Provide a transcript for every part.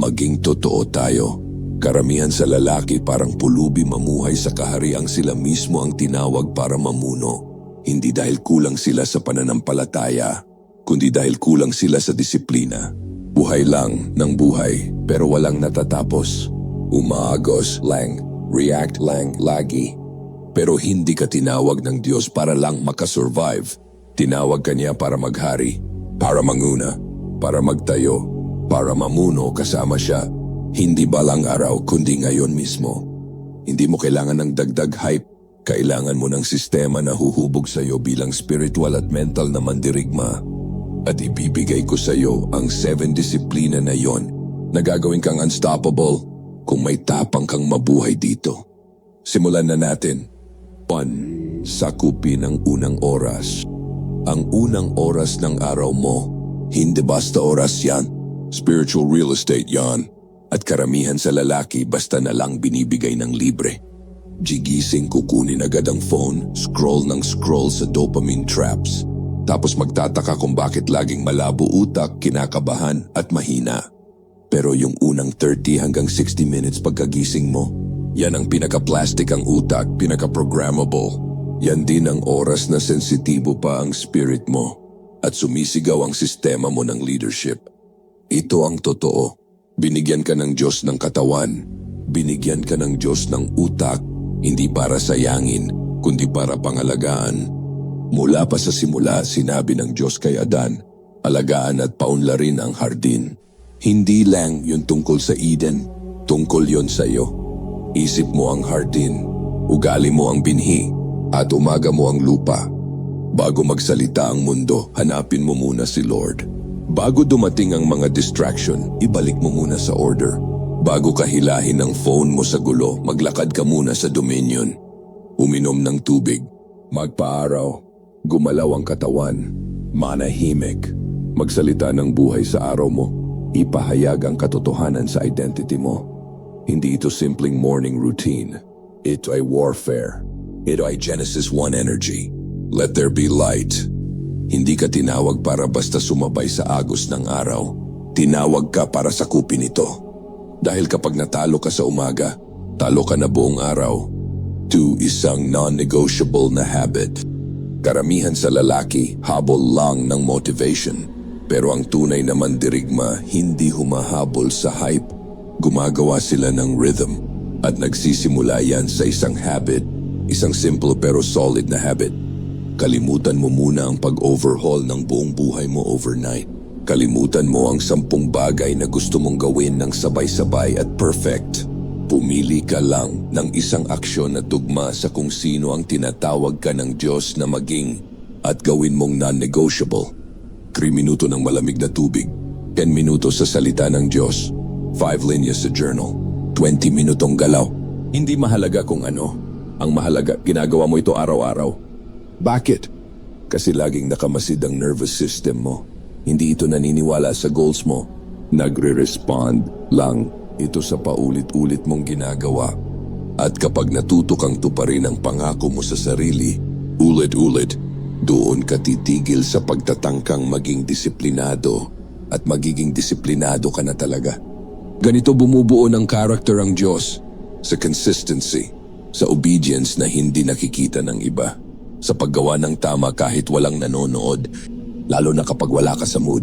Maging totoo tayo. Karamihan sa lalaki parang pulubi mamuhay sa kahariang sila mismo ang tinawag para mamuno. Hindi dahil kulang sila sa pananampalataya, kundi dahil kulang sila sa disiplina. Buhay lang ng buhay pero walang natatapos. Umaagos lang, react lang lagi. Pero hindi ka tinawag ng Diyos para lang makasurvive. Tinawag ka niya para maghari, para manguna, para magtayo, para mamuno kasama siya. Hindi balang araw kundi ngayon mismo. Hindi mo kailangan ng dagdag hype. Kailangan mo ng sistema na huhubog sa iyo bilang spiritual at mental na mandirigma. At ibibigay ko sa iyo ang seven disiplina na yon na gagawin kang unstoppable kung may tapang kang mabuhay dito. Simulan na natin. 1. Sakupin ang unang oras. Ang unang oras ng araw mo, hindi basta oras yan. Spiritual real estate yan. At karamihan sa lalaki basta na lang binibigay ng libre. Gigising kukunin agad ang phone, scroll ng scroll sa dopamine traps. Tapos magtataka kung bakit laging malabo utak, kinakabahan at mahina. Pero yung unang 30 hanggang 60 minutes pagkagising mo, yan ang pinaka-plastic ang utak, pinaka-programmable. Yan din ang oras na sensitibo pa ang spirit mo at sumisigaw ang sistema mo ng leadership. Ito ang totoo. Binigyan ka ng Diyos ng katawan. Binigyan ka ng Diyos ng utak, hindi para sayangin, kundi para pangalagaan. Mula pa sa simula, sinabi ng Diyos kay Adan, alagaan at paunlarin ang hardin. Hindi lang yun tungkol sa Eden, tungkol yon sa iyo. Isip mo ang hardin, ugali mo ang binhi, at umaga mo ang lupa. Bago magsalita ang mundo, hanapin mo muna si Lord. Bago dumating ang mga distraction, ibalik mo muna sa order. Bago ka hilahin ng phone mo sa gulo, maglakad ka muna sa dominion. Uminom ng tubig, magpaaraw, gumalaw ang katawan, manahimik, magsalita ng buhay sa araw mo, ipahayag ang katotohanan sa identity mo. Hindi ito simpleng morning routine. Ito ay warfare. Ito ay Genesis 1 energy. Let there be light. Hindi ka tinawag para basta sumabay sa agos ng araw. Tinawag ka para sakupin ito. Dahil kapag natalo ka sa umaga, talo ka na buong araw. Two, isang non-negotiable na habit. Karamihan sa lalaki, habol lang ng motivation. Pero ang tunay na mandirigma, hindi humahabol sa hype. Gumagawa sila ng rhythm. At nagsisimula yan sa isang habit. Isang simple pero solid na habit. Kalimutan mo muna ang pag-overhaul ng buong buhay mo overnight. Kalimutan mo ang sampung bagay na gusto mong gawin ng sabay-sabay at perfect. Pumili ka lang ng isang aksyon na tugma sa kung sino ang tinatawag ka ng Diyos na maging at gawin mong non-negotiable. 3 minuto ng malamig na tubig, 10 minuto sa salita ng Diyos, 5 linyas sa journal, 20 minutong galaw. Hindi mahalaga kung ano. Ang mahalaga, ginagawa mo ito araw-araw. Bakit? Kasi laging nakamasid ang nervous system mo. Hindi ito naniniwala sa goals mo. Nagre-respond lang ito sa paulit-ulit mong ginagawa. At kapag natuto kang tuparin ang pangako mo sa sarili, ulit-ulit, doon ka titigil sa pagtatangkang maging disiplinado at magiging disiplinado ka na talaga. Ganito bumubuo ng character ang Diyos sa consistency, sa obedience na hindi nakikita ng iba, sa paggawa ng tama kahit walang nanonood, lalo na kapag wala ka sa mood.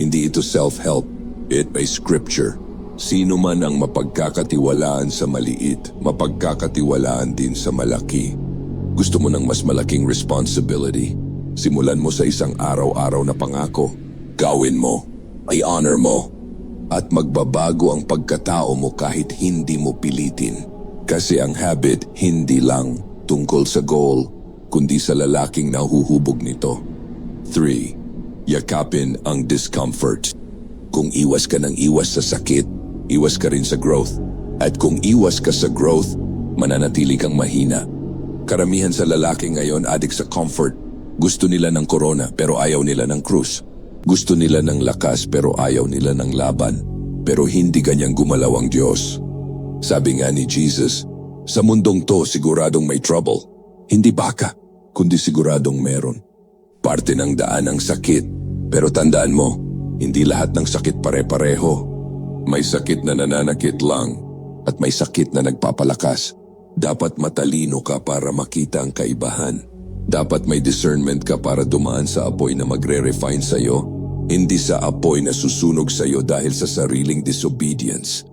Hindi ito self-help, it may scripture. Sino man ang mapagkakatiwalaan sa maliit, mapagkakatiwalaan din sa malaki. Gusto mo ng mas malaking responsibility? Simulan mo sa isang araw-araw na pangako. Gawin mo, may honor mo, at magbabago ang pagkatao mo kahit hindi mo pilitin. Kasi ang habit hindi lang tungkol sa goal, kundi sa lalaking nahuhubog nito. 3. Yakapin ang discomfort. Kung iwas ka ng iwas sa sakit, iwas ka rin sa growth. At kung iwas ka sa growth, mananatili kang mahina. Karamihan sa lalaki ngayon adik sa comfort. Gusto nila ng corona pero ayaw nila ng cruise. Gusto nila ng lakas pero ayaw nila ng laban. Pero hindi ganyang gumalaw ang Diyos. Sabi nga ni Jesus, sa mundong to siguradong may trouble. Hindi baka, kundi siguradong meron. Parte ng daan ang sakit. Pero tandaan mo, hindi lahat ng sakit pare-pareho. May sakit na nananakit lang at may sakit na nagpapalakas. Dapat matalino ka para makita ang kaibahan. Dapat may discernment ka para dumaan sa apoy na magre-refine sa'yo, hindi sa apoy na susunog sa'yo dahil sa sariling disobedience.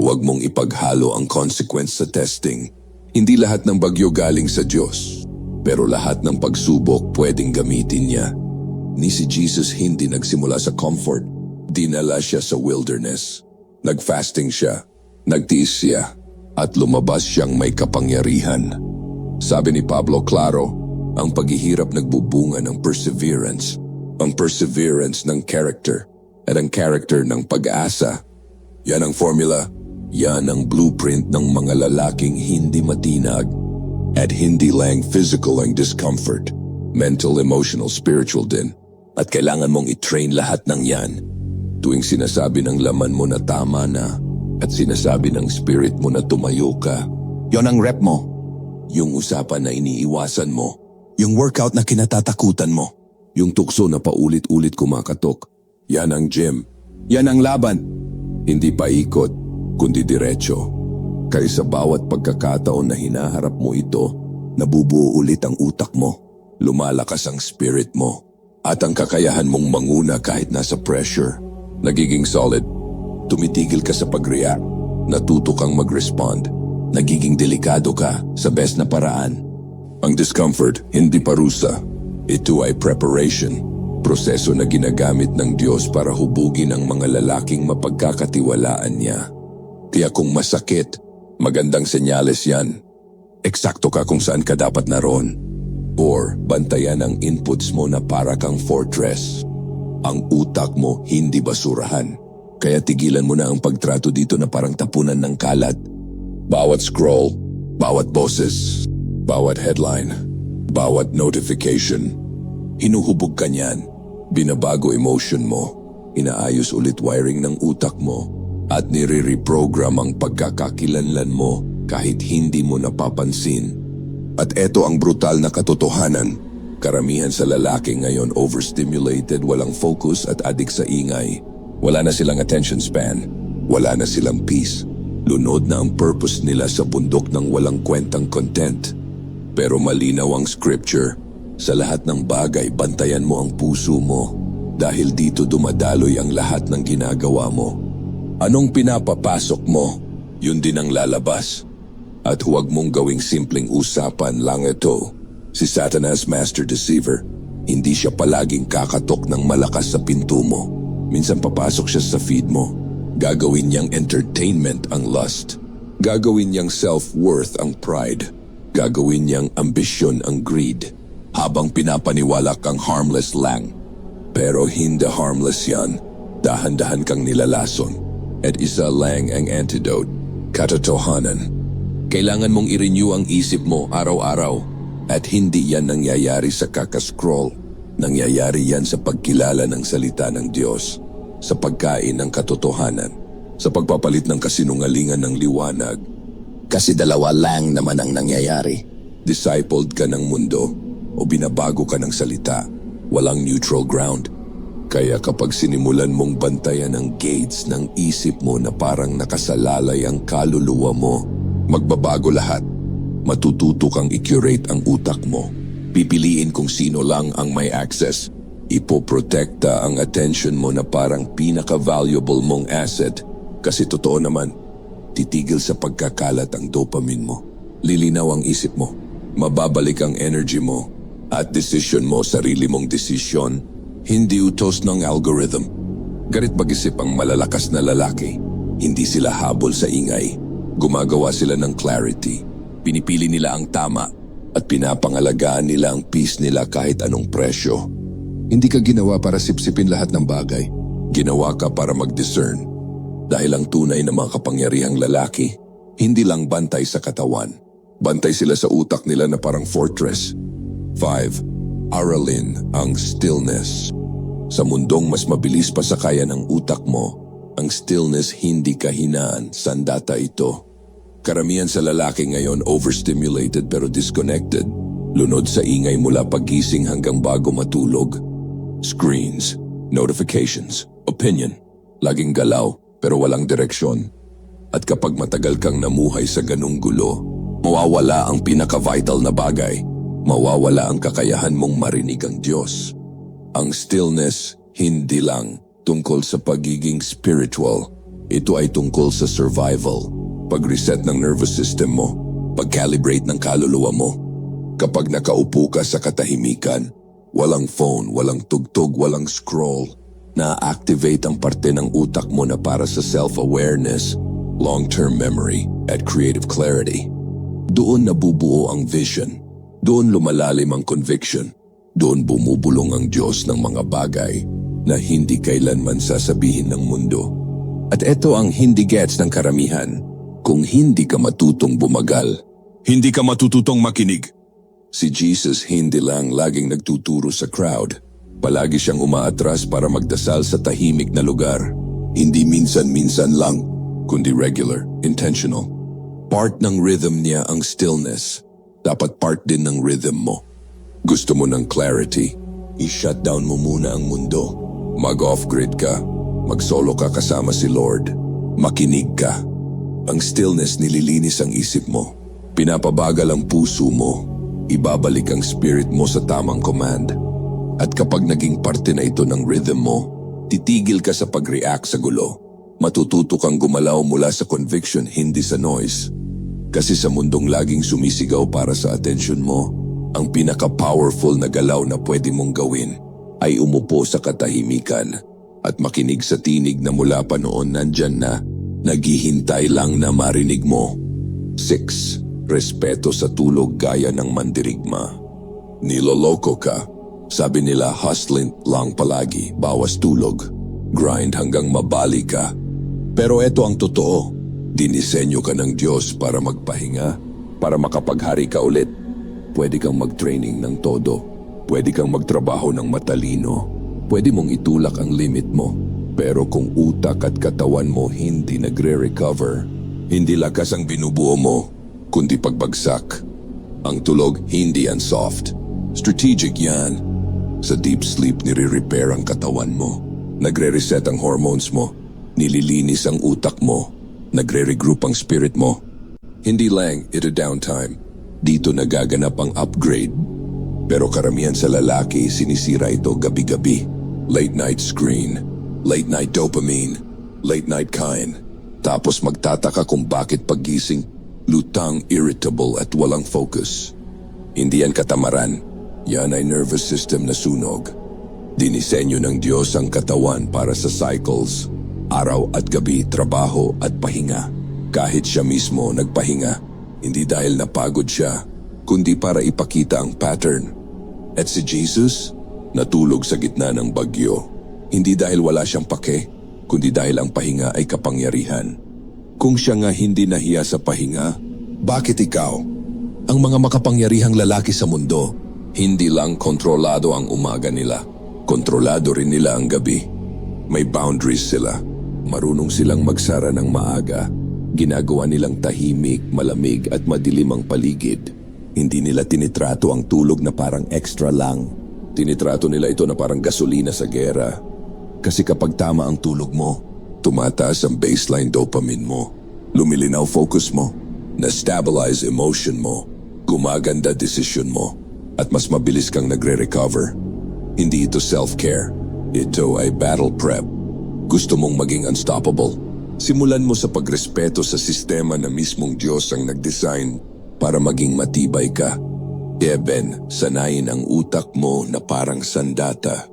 Huwag mong ipaghalo ang consequence sa testing. Hindi lahat ng bagyo galing sa Diyos, pero lahat ng pagsubok pwedeng gamitin niya. Ni si Jesus hindi nagsimula sa comfort, dinala siya sa wilderness. Nagfasting siya, nagtiis siya, at lumabas siyang may kapangyarihan. Sabi ni Pablo Claro, ang paghihirap nagbubunga ng perseverance, ang perseverance ng character, at ang character ng pag-asa. Yan ang formula, yan ang blueprint ng mga lalaking hindi matinag at hindi lang physical ang discomfort, mental, emotional, spiritual din. At kailangan mong i-train lahat ng yan. Tuwing sinasabi ng laman mo na tama na at sinasabi ng spirit mo na tumayo ka, Yon ang rep mo. yung usapan na iniiwasan mo, Yung workout na kinatatakutan mo. yung tukso na paulit-ulit kumakatok, yan ang gym. Yan ang laban. Hindi pa ikot, kundi diretso. Kaya sa bawat pagkakataon na hinaharap mo ito, nabubuo ulit ang utak mo. Lumalakas ang spirit mo. At ang kakayahan mong manguna kahit nasa pressure. Nagiging solid. Tumitigil ka sa pag-react. Natuto kang mag-respond. Nagiging delikado ka sa best na paraan. Ang discomfort, hindi parusa. Ito ay preparation. Proseso na ginagamit ng Diyos para hubugin ang mga lalaking mapagkakatiwalaan niya. Kaya kung masakit, magandang senyales yan. Eksakto ka kung saan ka dapat naroon. Or bantayan ang inputs mo na para kang fortress. Ang utak mo hindi basurahan. Kaya tigilan mo na ang pagtrato dito na parang tapunan ng kalat. Bawat scroll, bawat boses, bawat headline, bawat notification. Hinuhubog ka niyan. Binabago emotion mo. Inaayos ulit wiring ng utak mo at nire-reprogram ang pagkakakilanlan mo kahit hindi mo napapansin. At eto ang brutal na katotohanan. Karamihan sa lalaki ngayon overstimulated, walang focus at adik sa ingay. Wala na silang attention span. Wala na silang peace. Lunod na ang purpose nila sa bundok ng walang kwentang content. Pero malinaw ang scripture. Sa lahat ng bagay, bantayan mo ang puso mo. Dahil dito dumadaloy ang lahat ng ginagawa mo. Anong pinapapasok mo, yun din ang lalabas. At huwag mong gawing simpleng usapan lang ito. Si Satanas Master Deceiver, hindi siya palaging kakatok ng malakas sa pinto mo. Minsan papasok siya sa feed mo. Gagawin niyang entertainment ang lust. Gagawin niyang self-worth ang pride. Gagawin niyang ambisyon ang greed. Habang pinapaniwala kang harmless lang. Pero hindi harmless yan. Dahan-dahan kang nilalason. At isa lang ang antidote. Katotohanan. Kailangan mong i-renew ang isip mo araw-araw. At hindi yan nangyayari sa kakascroll. Nangyayari yan sa pagkilala ng salita ng Diyos. Sa pagkain ng katotohanan. Sa pagpapalit ng kasinungalingan ng liwanag. Kasi dalawa lang naman ang nangyayari. Discipled ka ng mundo o binabago ka ng salita. Walang neutral ground. Kaya kapag sinimulan mong bantayan ang gates ng isip mo na parang nakasalalay ang kaluluwa mo, magbabago lahat. Matututo kang i-curate ang utak mo. Pipiliin kung sino lang ang may access. Ipoprotekta ang attention mo na parang pinaka-valuable mong asset. Kasi totoo naman, titigil sa pagkakalat ang dopamine mo. Lilinaw ang isip mo. Mababalik ang energy mo. At decision mo, sarili mong desisyon, hindi utos ng algorithm. Garit mag-isip ang malalakas na lalaki. Hindi sila habol sa ingay. Gumagawa sila ng clarity. Pinipili nila ang tama at pinapangalagaan nila ang peace nila kahit anong presyo. Hindi ka ginawa para sipsipin lahat ng bagay. Ginawa ka para mag-discern. Dahil ang tunay na mga kapangyarihang lalaki, hindi lang bantay sa katawan. Bantay sila sa utak nila na parang fortress. 5. Aralin ang stillness. Sa mundong mas mabilis pa sa kaya ng utak mo, ang stillness hindi kahinaan, sandata ito. Karamihan sa lalaki ngayon overstimulated pero disconnected. Lunod sa ingay mula pagising hanggang bago matulog. Screens, notifications, opinion, laging galaw, pero walang direksyon. At kapag matagal kang namuhay sa ganung gulo, mawawala ang pinaka-vital na bagay. Mawawala ang kakayahan mong marinig ang Diyos. Ang stillness, hindi lang tungkol sa pagiging spiritual. Ito ay tungkol sa survival, pag-reset ng nervous system mo, pag-calibrate ng kaluluwa mo. Kapag nakaupo ka sa katahimikan, walang phone, walang tugtog, walang scroll, na-activate ang parte ng utak mo na para sa self-awareness, long-term memory, at creative clarity. Doon nabubuo ang vision. Doon lumalalim ang conviction. Doon bumubulong ang Diyos ng mga bagay na hindi kailanman sasabihin ng mundo. At ito ang hindi gets ng karamihan. Kung hindi ka matutong bumagal, hindi ka matututong makinig. Si Jesus hindi lang laging nagtuturo sa crowd. Palagi siyang umaatras para magdasal sa tahimik na lugar. Hindi minsan-minsan lang, kundi regular, intentional. Part ng rhythm niya ang stillness. Dapat part din ng rhythm mo. Gusto mo ng clarity, i-shut down mo muna ang mundo. Mag-off-grid ka, mag-solo ka kasama si Lord. Makinig ka. Ang stillness nililinis ang isip mo. Pinapabagal ang puso mo. Ibabalik ang spirit mo sa tamang command. At kapag naging parte na ito ng rhythm mo, titigil ka sa pag-react sa gulo. Matututo kang gumalaw mula sa conviction, hindi sa noise. Kasi sa mundong laging sumisigaw para sa atensyon mo, ang pinaka-powerful na galaw na pwede mong gawin ay umupo sa katahimikan at makinig sa tinig na mula pa noon nandyan na naghihintay lang na marinig mo. 6. Respeto sa tulog gaya ng mandirigma. Niloloko ka. Sabi nila hustling lang palagi, bawas tulog. Grind hanggang mabali ka. Pero ito ang totoo. Dinisenyo ka ng Diyos para magpahinga, para makapaghari ka ulit. Pwede kang mag-training ng todo. Pwede kang magtrabaho ng matalino. Pwede mong itulak ang limit mo. Pero kung utak at katawan mo hindi nagre-recover, hindi lakas ang binubuo mo, kundi pagbagsak. Ang tulog hindi yan soft. Strategic yan. Sa deep sleep nire-repair ang katawan mo. Nagre-reset ang hormones mo. Nililinis ang utak mo. Nagre-regroup ang spirit mo. Hindi lang ito downtime. Dito nagaganap ang upgrade. Pero karamihan sa lalaki sinisira ito gabi-gabi. Late night screen, late night dopamine, late night kain. Tapos magtataka kung bakit pagising, lutang, irritable at walang focus. Hindi yan katamaran. Yan ay nervous system na sunog. Dinisenyo ng Diyos ang katawan para sa cycles. Araw at gabi, trabaho at pahinga. Kahit siya mismo nagpahinga, hindi dahil napagod siya, kundi para ipakita ang pattern. At si Jesus, natulog sa gitna ng bagyo. Hindi dahil wala siyang pake, kundi dahil ang pahinga ay kapangyarihan. Kung siya nga hindi nahiya sa pahinga, bakit ikaw? Ang mga makapangyarihang lalaki sa mundo, hindi lang kontrolado ang umaga nila, kontrolado rin nila ang gabi. May boundaries sila. Marunong silang magsara ng maaga. Ginagawa nilang tahimik, malamig at madilim ang paligid. Hindi nila tinitrato ang tulog na parang extra lang. Tinitrato nila ito na parang gasolina sa gera. Kasi kapag tama ang tulog mo, tumataas ang baseline dopamine mo. Lumilinaw focus mo. Na-stabilize emotion mo. Gumaganda decision mo. At mas mabilis kang nagre-recover. Hindi ito self-care. Ito ay battle prep. Gusto mong maging unstoppable? Simulan mo sa pagrespeto sa sistema na mismong Diyos ang nag-design para maging matibay ka. Eben, sanayin ang utak mo na parang sandata.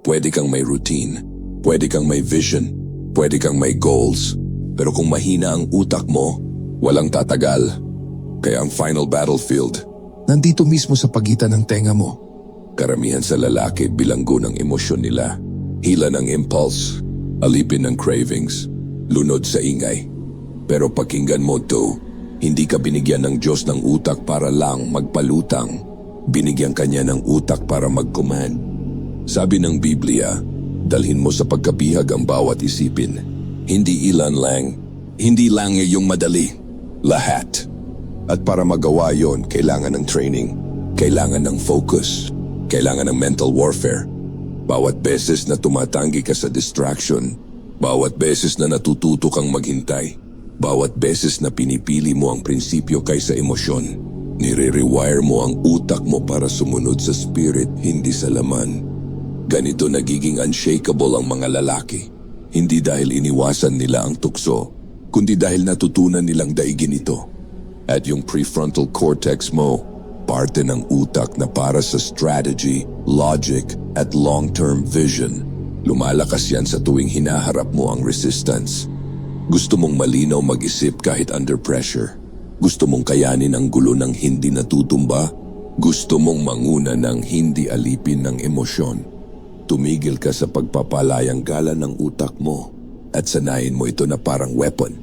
Pwede kang may routine, pwede kang may vision, pwede kang may goals. Pero kung mahina ang utak mo, walang tatagal. Kaya ang final battlefield, nandito mismo sa pagitan ng tenga mo. Karamihan sa lalaki bilanggo ng emosyon nila. Hila ng impulse, alipin ng cravings, lunod sa ingay. Pero pakinggan mo to, hindi ka binigyan ng Diyos ng utak para lang magpalutang. Binigyan kanya ng utak para mag-command. Sabi ng Biblia, dalhin mo sa pagkabihag ang bawat isipin. Hindi ilan lang, hindi lang yung madali. Lahat. At para magawa yon, kailangan ng training. Kailangan ng focus. Kailangan ng mental warfare. Bawat beses na tumatanggi ka sa distraction, Bawat beses na natututo kang maghintay, bawat beses na pinipili mo ang prinsipyo kaysa emosyon, nire-rewire mo ang utak mo para sumunod sa spirit, hindi sa laman. Ganito nagiging unshakable ang mga lalaki. Hindi dahil iniwasan nila ang tukso, kundi dahil natutunan nilang daigin ito. At yung prefrontal cortex mo, parte ng utak na para sa strategy, logic, at long-term vision. Lumalakas yan sa tuwing hinaharap mo ang resistance. Gusto mong malinaw mag-isip kahit under pressure. Gusto mong kayanin ang gulo ng hindi natutumba. Gusto mong manguna ng hindi alipin ng emosyon. Tumigil ka sa pagpapalayang gala ng utak mo at sanayin mo ito na parang weapon.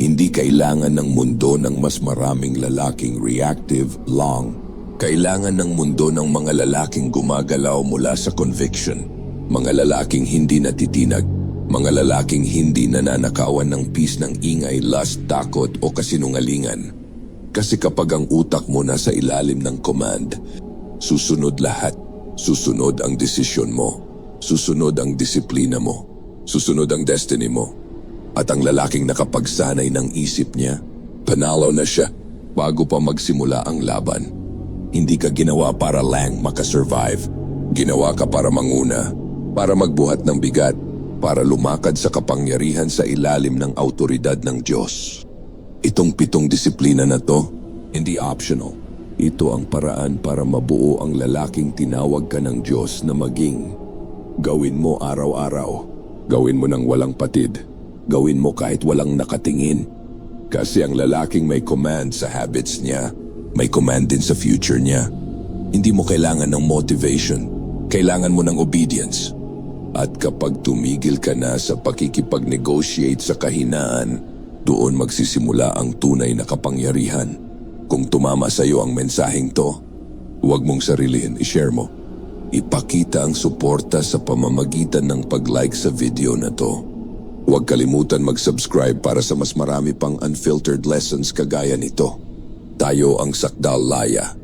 Hindi kailangan ng mundo ng mas maraming lalaking reactive, long. Kailangan ng mundo ng mga lalaking gumagalaw mula sa conviction. Mga lalaking hindi natitinag. Mga lalaking hindi nananakawan ng peace ng ingay, lust, takot o kasinungalingan. Kasi kapag ang utak mo nasa ilalim ng command, susunod lahat. Susunod ang desisyon mo. Susunod ang disiplina mo. Susunod ang destiny mo. At ang lalaking nakapagsanay ng isip niya, panalo na siya bago pa magsimula ang laban. Hindi ka ginawa para lang makasurvive. Ginawa ka para manguna, para magbuhat ng bigat, para lumakad sa kapangyarihan sa ilalim ng autoridad ng Diyos. Itong pitong disiplina na to, hindi optional. Ito ang paraan para mabuo ang lalaking tinawag ka ng Diyos na maging. Gawin mo araw-araw. Gawin mo ng walang patid. Gawin mo kahit walang nakatingin. Kasi ang lalaking may command sa habits niya, may command din sa future niya. Hindi mo kailangan ng motivation. Kailangan mo ng obedience. At kapag tumigil ka na sa pakikipag-negotiate sa kahinaan, doon magsisimula ang tunay na kapangyarihan. Kung tumama sa iyo ang mensaheng to, huwag mong sarilihin, ishare mo. Ipakita ang suporta sa pamamagitan ng pag-like sa video na to. Huwag kalimutan mag-subscribe para sa mas marami pang unfiltered lessons kagaya nito. Tayo ang Sakdal Laya